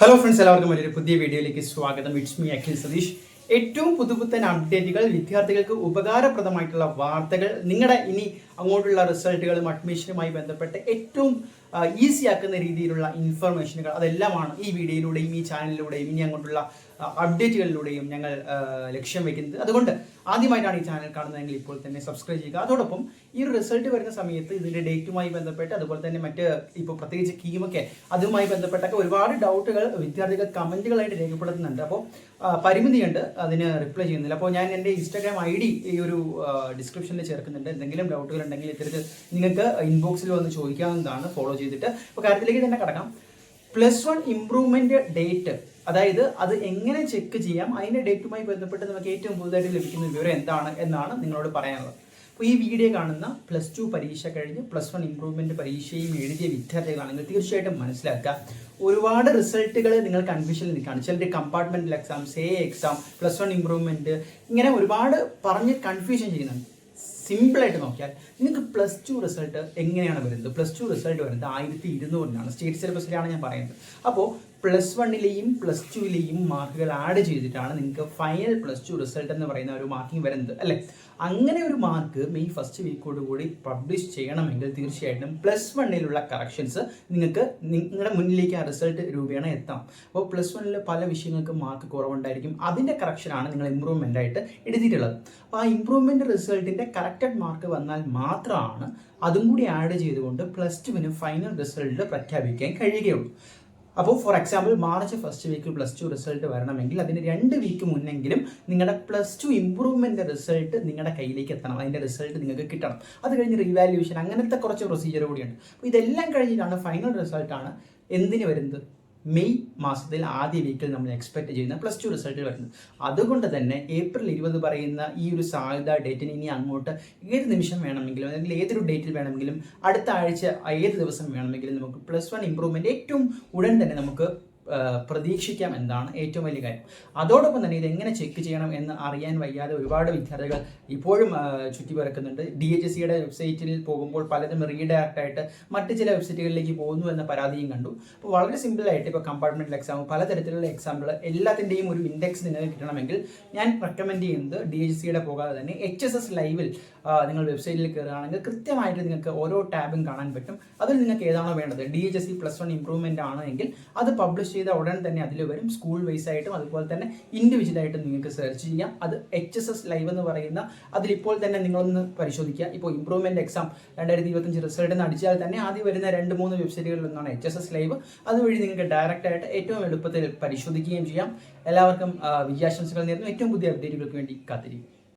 Hello friends എല്ലാവർക്കും വലിയൊരു പുതിയ വീഡിയോയിലേക്ക് സ്വാഗതം. It's me Akhil Satheesh. ഏറ്റവും പുതുപുത്തൻ അപ്ഡേറ്റുകൾ വിദ്യാർത്ഥികൾക്ക് ഉപകാരപ്രദമായിട്ടുള്ള വാർത്തകൾ നിങ്ങളുടെ ഇനി അങ്ങോട്ടുള്ള റിസൾട്ടുകളും അഡ്മിഷനുമായി ബന്ധപ്പെട്ട് ഏറ്റവും ഈസി ആക്കുന്ന രീതിയിലുള്ള ഇൻഫർമേഷനുകൾ അതെല്ലാമാണ് ഈ വീഡിയോയിലൂടെയും ഈ ചാനലിലൂടെയും ഇനി അങ്ങോട്ടുള്ള അപ്ഡേറ്റുകളിലൂടെയും ഞങ്ങൾ ലക്ഷ്യം വെക്കുന്നത്. അതുകൊണ്ട് ആദ്യമായിട്ടാണ് ഈ ചാനൽ കാണുന്നതെങ്കിൽ ഇപ്പോൾ തന്നെ സബ്സ്ക്രൈബ് ചെയ്യുക. അതോടൊപ്പം ഈ ഒരു റിസൾട്ട് വരുന്ന സമയത്ത് ഇതിന്റെ ഡേറ്റുമായി ബന്ധപ്പെട്ട് അതുപോലെ തന്നെ മറ്റ് ഇപ്പോൾ പ്രത്യേകിച്ച് കീമൊക്കെ അതുമായി ബന്ധപ്പെട്ടൊക്കെ ഒരുപാട് ഡൗട്ടുകൾ വിദ്യാർത്ഥികൾ കമന്റുകളായിട്ട് രേഖപ്പെടുത്തുന്നുണ്ട്. അപ്പോൾ പരിമിതിയുണ്ട്. അതിന് റിപ്ലൈ ചെയ്യുന്നില്ല. അപ്പോൾ ഞാൻ എന്റെ ഇൻസ്റ്റാഗ്രാം ഐ ഡി ഈ ഒരു ഡിസ്ക്രിപ്ഷനിൽ ചേർക്കുന്നുണ്ട്. എന്തെങ്കിലും ഡൗട്ടുകൾ ഉണ്ടെങ്കിൽ ഇത്തരത്തിൽ നിങ്ങൾക്ക് ഇൻബോക്സിൽ വന്ന് ചോദിക്കാവുന്നതാണ്. ഫോളോ ചെയ്തിട്ട്. അപ്പോൾ കാര്യത്തിലേക്ക് തന്നെ കടക്കാം. പ്ലസ് വൺ ഇംപ്രൂവ്മെന്റ് ഡേറ്റ് അതായത് അത് എങ്ങനെ ചെക്ക് ചെയ്യാം അതിന്റെ ഡേറ്റുമായി ബന്ധപ്പെട്ട് നമുക്ക് ഏറ്റവും പുതുതായിട്ട് ലഭിക്കുന്ന വിവരം എന്താണ് എന്നാണ് നിങ്ങളോട് പറയാനുള്ളത്. അപ്പോൾ ഈ വീഡിയോ കാണുന്ന പ്ലസ് ടു പരീക്ഷ കഴിഞ്ഞ് പ്ലസ് വൺ ഇംപ്രൂവ്മെന്റ് പരീക്ഷയും എഴുതിയ വിദ്യാർത്ഥികളാണെങ്കിൽ തീർച്ചയായിട്ടും മനസ്സിലാക്കുക. ഒരുപാട് റിസൾട്ടുകൾ നിങ്ങൾ കൺഫ്യൂഷനിൽ നിൽക്കുകയാണ്. ചിലർ compartmental exam say exam plus one improvement ഇങ്ങനെ ഒരുപാട് പറഞ്ഞ് കൺഫ്യൂഷൻ ചെയ്യുന്നുണ്ട്. സിമ്പിളായിട്ട് നോക്കിയാൽ നിങ്ങൾക്ക് പ്ലസ് ടു റിസൾട്ട് എങ്ങനെയാണ് വരുന്നത്? പ്ലസ് ടു റിസൾട്ട് വരുന്നത് ആയിരത്തി ഇരുന്നൂറിനാണ് സ്റ്റേറ്റ് സിലബസിലാണ് ഞാൻ പറയുന്നത്. അപ്പോൾ പ്ലസ് വണ്ണിലെയും പ്ലസ് ടുവിലെയും മാർക്കുകൾ ആഡ് ചെയ്തിട്ടാണ് നിങ്ങൾക്ക് ഫൈനൽ പ്ലസ് ടു റിസൾട്ട് എന്ന് പറയുന്ന ഒരു മാർക്കിംഗ് വരുന്നത് അല്ലേ? അങ്ങനെ ഒരു മാർക്ക് മെയ് ഫസ്റ്റ് വീക്കോട് കൂടി പബ്ലിഷ് ചെയ്യണമെങ്കിൽ തീർച്ചയായിട്ടും പ്ലസ് വണ്ണിലുള്ള കറക്ഷൻസ് നിങ്ങൾക്ക് നിങ്ങളുടെ മുന്നിലേക്ക് ആ റിസൾട്ട് രൂപേണ എത്താം. അപ്പോൾ പ്ലസ് വണ്ണിൽ പല വിഷയങ്ങൾക്ക് മാർക്ക് കുറവുണ്ടായിരിക്കും. അതിന്റെ കറക്ഷനാണ് നിങ്ങൾ ഇമ്പ്രൂവ്മെന്റ് ആയിട്ട് എഴുതിയിട്ടുള്ളത്. അപ്പോൾ ആ ഇമ്പ്രൂവ്മെന്റ് റിസൾട്ടിന്റെ കറക്റ്റഡ് മാർക്ക് വന്നാൽ മാത്രമാണ് അതും കൂടി ആഡ് ചെയ്തുകൊണ്ട് പ്ലസ് ടുവിന് ഫൈനൽ റിസൾട്ട് പ്രഖ്യാപിക്കാൻ കഴിയുകയുള്ളൂ. അപ്പോൾ ഫോർ എക്സാമ്പിൾ മാർച്ച് ഫസ്റ്റ് വീക്കിൽ പ്ലസ് ടു റിസൾട്ട് വരണമെങ്കിൽ അതിന് രണ്ട് വീക്ക് മുന്നെങ്കിലും നിങ്ങളുടെ പ്ലസ് ടു ഇമ്പ്രൂവ്മെന്റ് റിസൾട്ട് നിങ്ങളുടെ കയ്യിലേക്ക് എത്തണം. അതിന്റെ റിസൾട്ട് നിങ്ങൾക്ക് കിട്ടണം. അത് കഴിഞ്ഞ് റീവാലുവേഷൻ അങ്ങനത്തെ കുറച്ച് പ്രൊസീജിയർ കൂടിയുണ്ട്. അപ്പോൾ ഇതെല്ലാം കഴിഞ്ഞിട്ടാണ് ഫൈനൽ റിസൾട്ടാണ് എന്തിന് വരുന്നത്? മെയ് മാസത്തിൽ ആദ്യ വീക്കിൽ നമ്മൾ എക്സ്പെക്ട് ചെയ്യുന്ന പ്ലസ് ടു റിസൾട്ട് വരുന്നത് അതുകൊണ്ട് തന്നെ ഏപ്രിൽ ഇരുപത് പറയുന്ന ഈ ഒരു സാധ്യത ഡേറ്റിന് ഇനി അങ്ങോട്ട് ഏത് നിമിഷം വേണമെങ്കിലും അല്ലെങ്കിൽ ഏതൊരു ഡേറ്റിൽ വേണമെങ്കിലും അടുത്ത ആഴ്ച ഏത് ദിവസം വേണമെങ്കിലും നമുക്ക് പ്ലസ് വൺ ഇമ്പ്രൂവ്മെന്റ് ഏറ്റവും ഉടൻ തന്നെ നമുക്ക് പ്രതീക്ഷിക്കാം എന്നാണ് ഏറ്റവും വലിയ കാര്യം. അതോടൊപ്പം തന്നെ ഇതെങ്ങനെ ചെക്ക് ചെയ്യണം എന്ന് അറിയാൻ വയ്യാതെ ഒരുപാട് വിദ്യാർത്ഥികൾ ഇപ്പോഴും ചുറ്റി ചുറ്റിപ്പറക്കുന്നുണ്ട്. ഡി എച്ച് സിയുടെ വെബ്സൈറ്റിൽ പോകുമ്പോൾ പലതും റീഡയറക്റ്റ് ആയിട്ട് മറ്റ് ചില വെബ്സൈറ്റുകളിലേക്ക് പോകുന്നു എന്ന പരാതിയും കണ്ടു. അപ്പോൾ വളരെ സിമ്പിളായിട്ട് ഇപ്പോൾ കമ്പാർട്ട്മെന്റൽ എക്സാം പലതരത്തിലുള്ള എക്സാമ്പിൾ എല്ലാത്തിന്റെയും ഒരു ഇൻഡെക്സ് നിങ്ങൾക്ക് കിട്ടണമെങ്കിൽ ഞാൻ റെക്കമെൻഡ് ചെയ്യുന്നത് ഡി എച്ച് സിയുടെ പോകാതെ തന്നെ എച്ച് എസ് എസ് ലൈവിൽ നിങ്ങൾ വെബ്സൈറ്റിൽ കയറുകയാണെങ്കിൽ കൃത്യമായിട്ട് നിങ്ങൾക്ക് ഓരോ ടാബും കാണാൻ പറ്റും. അതിൽ നിങ്ങൾക്ക് ഏതാണോ വേണ്ടത്? D H S C plus one improvement ആണ് എങ്കിൽ അത് പബ്ലിഷ് ചെയ്ത ഉടൻ തന്നെ അതിൽ വരും. സ്കൂൾ വൈസ് ആയിട്ടും അതുപോലെ തന്നെ ഇൻഡിവിജ്വൽ ആയിട്ടും നിങ്ങൾക്ക് സെർച്ച് ചെയ്യാം. അത് എച്ച് എസ് എസ് ലൈവ് എന്ന് പറയുന്ന അതിലിപ്പോൾ തന്നെ നിങ്ങളൊന്ന് പരിശോധിക്കുക. ഇപ്പോൾ ഇംപ്രൂവ്മെന്റ് എക്സാം രണ്ടായിരത്തി ഇരുപത്തഞ്ച് റിസൾട്ട് അടിച്ചാൽ തന്നെ ആദ്യം വരുന്ന രണ്ട് മൂന്ന് വെബ്സൈറ്റുകളിൽ ഒന്നാണ് എച്ച് എസ് എസ് ലൈവ് അതുവഴി നിങ്ങൾക്ക് ഡയറക്റ്റ് ആയിട്ട് ഏറ്റവും എളുപ്പത്തിൽ പരിശോധിക്കുകയും ചെയ്യാം. എല്ലാവർക്കും വിജയാശംസകൾ നേരുന്നു. ഏറ്റവും പുതിയ അപ്ഡേറ്റുകൾക്ക് വേണ്ടി കാത്തിരിക്കും.